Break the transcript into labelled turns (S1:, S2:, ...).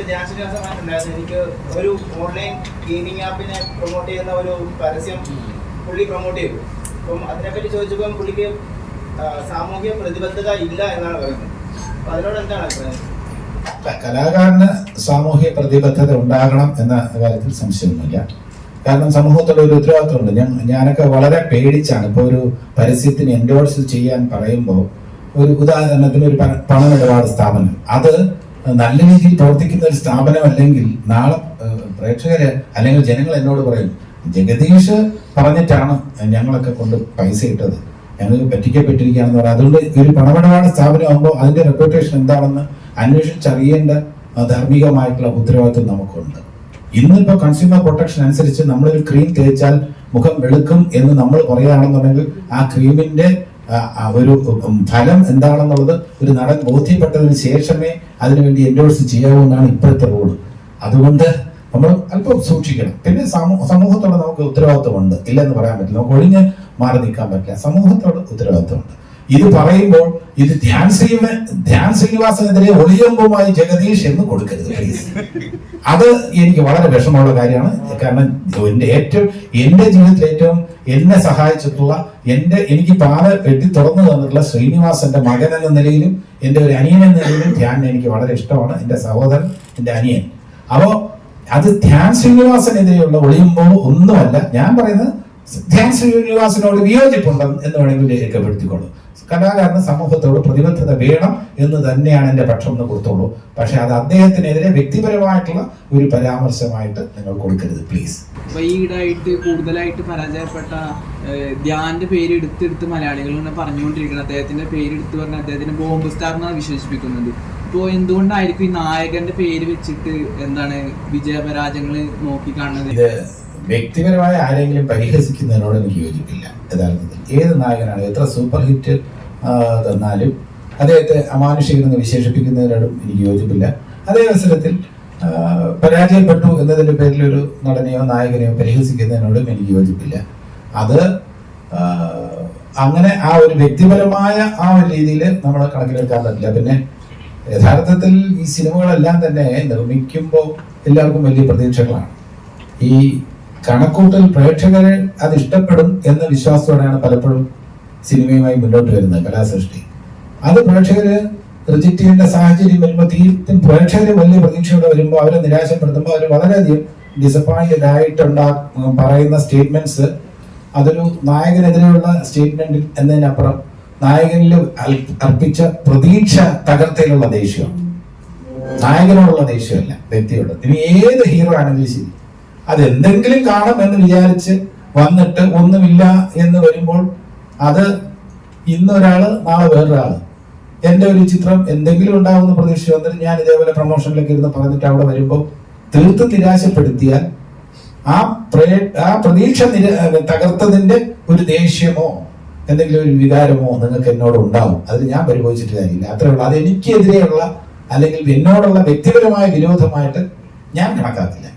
S1: എന്റെ ഞാൻ ശ്രീനിവാസമായിട്ടുണ്ടായിരുന്നു എനിക്ക് ഒരു ഓൺലൈൻ ഗെയിമിംഗ് ആപ്പിനെ പ്രൊമോട്ട് ചെയ്യുന്ന ഒരു പരസ്യം പുള്ളി പ്രൊമോട്ട് ചെയ്തു. അപ്പം അതിനെപ്പറ്റി ചോദിച്ചപ്പോൾ പുള്ളിക്ക് സാമൂഹ്യ പ്രതിബദ്ധത ഇല്ല എന്നാണ് പറയുന്നത്. അപ്പൊ അതിനോട് എന്താണ് അഭിപ്രായം?
S2: കലാകാരന് സാമൂഹ്യ പ്രതിബദ്ധത ഉണ്ടാകണം എന്ന കാര്യത്തിൽ സംശയമൊന്നുമില്ല. കാരണം സമൂഹത്തോട് ഒരു ഉത്തരവാദിത്തമുണ്ട് ഞാൻ ഞാനൊക്കെ വളരെ പേടിച്ചാണ്. ഇപ്പോൾ ഒരു പരസ്യത്തിന് എൻഡോഴ്സ് ചെയ്യാൻ പറയുമ്പോൾ ഒരു ഉദാഹരണത്തിന് ഒരു പണ- പണമിടപാട് സ്ഥാപനം. അത് നല്ല രീതിയിൽ പ്രവർത്തിക്കുന്ന ഒരു സ്ഥാപനം അല്ലെങ്കിൽ നാളെ പ്രേക്ഷകര് അല്ലെങ്കിൽ ജനങ്ങൾ എന്നോട് പറയും ജഗദീഷ് പറഞ്ഞിട്ടാണ് ഞങ്ങളൊക്കെ കൊണ്ട് പൈസ ഇട്ടത്. ഞങ്ങൾക്ക് പറ്റിക്കപ്പെട്ടിരിക്കുകയാണെന്ന് പറയാം. അതുകൊണ്ട് ഒരു പണമിടപാട് സ്ഥാപനമാകുമ്പോൾ അതിന്റെ റെപ്യൂട്ടേഷൻ എന്താണെന്ന് അന്വേഷിച്ചറിയേണ്ട ധാർമ്മികമായിട്ടുള്ള ഉത്തരവാദിത്വം നമുക്കുണ്ട്. ഇന്നിപ്പോ കൺസ്യൂമർ പ്രൊട്ടക്ഷൻ അനുസരിച്ച് നമ്മളൊരു ക്രീം തേച്ചാൽ മുഖം വെളുക്കും എന്ന് നമ്മൾ പറയുകയാണെന്നുണ്ടെങ്കിൽ ആ ക്രീമിന്റെ ഒരു ഫലം എന്താണെന്നുള്ളത് ഒരു നടൻ ബോധ്യപ്പെട്ടതിന് ശേഷമേ അതിനുവേണ്ടി എൻഡോഴ്സ് ചെയ്യാവൂ എന്നാണ് ഇപ്പോഴത്തെ റൂൾ അതുകൊണ്ട് നമ്മൾ അല്പം സൂക്ഷിക്കണം. പിന്നെ സമൂഹ സമൂഹത്തോട് നമുക്ക് ഉത്തരവാദിത്വമുണ്ട്. ഇല്ലെന്ന് പറയാൻ പറ്റില്ല. നമുക്ക് ഒഴിഞ്ഞ് മാറി നിൽക്കാൻ പറ്റില്ല. സമൂഹത്തോട് ഉത്തരവാദിത്വമുണ്ട്. ഇത് പറയുമ്പോൾ ഇത് ധ്യാൻ ശ്രീ ധ്യാൻ ശ്രീനിവാസനെതിരെ ഒളിയമ്പുമായി ജഗദീഷ് എന്ന് കൊടുക്കരുത് പ്ലീസ് അത് എനിക്ക് വളരെ വിഷമമുള്ള കാര്യമാണ്. കാരണം എന്റെ ഏറ്റവും എന്റെ ജീവിതത്തിൽ ഏറ്റവും എന്നെ സഹായിച്ചിട്ടുള്ള എന്റെ എനിക്ക് പാല വെട്ടി തുറന്നു തന്നിട്ടുള്ള ശ്രീനിവാസന്റെ മകൻ എന്ന നിലയിലും എന്റെ ഒരു അനിയൻ എന്ന നിലയിലും ധ്യാൻ എനിക്ക് വളരെ ഇഷ്ടമാണ്. എന്റെ സഹോദരൻ എന്റെ അനിയൻ. അപ്പോൾ അത് ധ്യാൻ ശ്രീനിവാസനെതിരെയുള്ള ഒളിയമ്പോ ഒന്നുമല്ല. ഞാൻ പറയുന്നത് ധ്യാൻ ശ്രീനിവാസനോട് വിയോജിപ്പുണ്ട് എന്ന് വേണമെങ്കിൽ രേഖപ്പെടുത്തിക്കോളൂ. കലാകാരന് സമൂഹത്തോട് പ്രതിബദ്ധത വേണം എന്ന് തന്നെയാണ് എന്റെ പക്ഷം എന്ന് കൊടുത്തോളൂ. പക്ഷെ അത് അദ്ദേഹത്തിനെതിരെ വ്യക്തിപരമായിട്ടുള്ള ഒരു പരാമർശമായിട്ട് നിങ്ങൾ കൊടുക്കരുത് പ്ലീസ്
S3: അപ്പൊ ഈ ഈടായിട്ട് കൂടുതലായിട്ട് പരാജയപ്പെട്ട ധ്യാന്റെ പേര് എടുത്തെടുത്ത് മലയാളികൾ ഇങ്ങനെ പറഞ്ഞുകൊണ്ടിരിക്കുന്നത് അദ്ദേഹത്തിന്റെ പേര് എടുത്ത് പറഞ്ഞ അദ്ദേഹത്തിന്റെ ബോംബ് സ്റ്റാർ എന്നാണ് വിശേഷിപ്പിക്കുന്നത്. ഇപ്പോൾ എന്തുകൊണ്ടായിരിക്കും ഈ നായകന്റെ പേര് വെച്ചിട്ട് എന്താണ് വിജയപരാജയങ്ങൾ നോക്കി കാണുന്നത്
S2: വ്യക്തിപരമായ ആരെങ്കിലും പരിഹസിക്കുന്നതിനോട് എനിക്ക് യോജിപ്പില്ല. യഥാർത്ഥത്തിൽ ഏത് നായകനാണ് എത്ര സൂപ്പർ ഹിറ്റ് തന്നാലും അദ്ദേഹത്തെ അമാനുഷികരെന്ന് വിശേഷിപ്പിക്കുന്നതിനോടും എനിക്ക് യോജിപ്പില്ല. അതേ അവസരത്തിൽ പരാജയപ്പെട്ടു എന്നതിന്റെ പേരിൽ ഒരു നടനെയോ നായകനെയോ പരിഹസിക്കുന്നതിനോടും എനിക്ക് യോജിപ്പില്ല. അത് അങ്ങനെ ആ ഒരു വ്യക്തിപരമായ ആ ഒരു രീതിയിൽ നമ്മൾ കണക്കിലെടുക്കാൻ പറ്റില്ല. പിന്നെ യഥാർത്ഥത്തിൽ ഈ സിനിമകളെല്ലാം തന്നെ നിർമ്മിക്കുമ്പോൾ എല്ലാവർക്കും വലിയ പ്രതീക്ഷകളാണ്. ഈ കണക്കൂട്ടൽ പ്രേക്ഷകരെ അത് ഇഷ്ടപ്പെടും എന്ന വിശ്വാസത്തോടെയാണ് പലപ്പോഴും സിനിമയുമായി മുന്നോട്ട് വരുന്നത് കലാസൃഷ്ടി. അത് പ്രേക്ഷകര് റിജക്ട് ചെയ്യേണ്ട സാഹചര്യം വരുമ്പോൾ തീർത്തും പ്രേക്ഷകര് വലിയ പ്രതീക്ഷയോടെ വരുമ്പോൾ അവരെ നിരാശപ്പെടുത്തുമ്പോൾ അവർ വളരെയധികം ഡിസപ്പോയിന്റഡ് ആയിട്ടുണ്ടാ പറയുന്ന സ്റ്റേറ്റ്മെന്റ്സ് അതൊരു നായകനെതിരെയുള്ള സ്റ്റേറ്റ്മെന്റ് എന്നതിനപ്പുറം നായകനിൽ അർപ്പിച്ച പ്രതീക്ഷ തകർത്തയിലുള്ള ദേഷ്യമാണ് നായകനോടുള്ള ദേഷ്യമല്ല വ്യക്തിയോട്. ഇനി ഏത് ഹീറോ ആണെങ്കിലും ശരി. അത് എന്തെങ്കിലും കാണും എന്ന് വിചാരിച്ച് വന്നിട്ട് ഒന്നുമില്ല എന്ന് വരുമ്പോൾ അത് ഇന്നൊരാൾ നാളെ വേറൊരാൾ. എന്റെ ഒരു ചിത്രം എന്തെങ്കിലും ഉണ്ടാവുന്ന പ്രതീക്ഷ വന്നിട്ട് ഞാൻ ഇതേപോലെ പ്രൊമോഷനിലേക്ക് ഇരുന്ന് പറഞ്ഞിട്ട് അവിടെ വരുമ്പോൾ തീർത്തും നിരാശപ്പെടുത്തിയാൽ ആ പ്രേ- ആ പ്രതീക്ഷ നിര തകർത്തതിന്റെ ഒരു ദേഷ്യമോ എന്തെങ്കിലും ഒരു വികാരമോ നിങ്ങൾക്ക് എന്നോട് ഉണ്ടാവും. അത് ഞാൻ പരിഭവിച്ചിട്ട് കാര്യമില്ല. അത്രേ ഉള്ളൂ. അത് എനിക്കെതിരെയുള്ള അല്ലെങ്കിൽ എന്നോടുള്ള വ്യക്തിപരമായ വിരോധമായിട്ട് ഞാൻ കണക്കാക്കില്ല.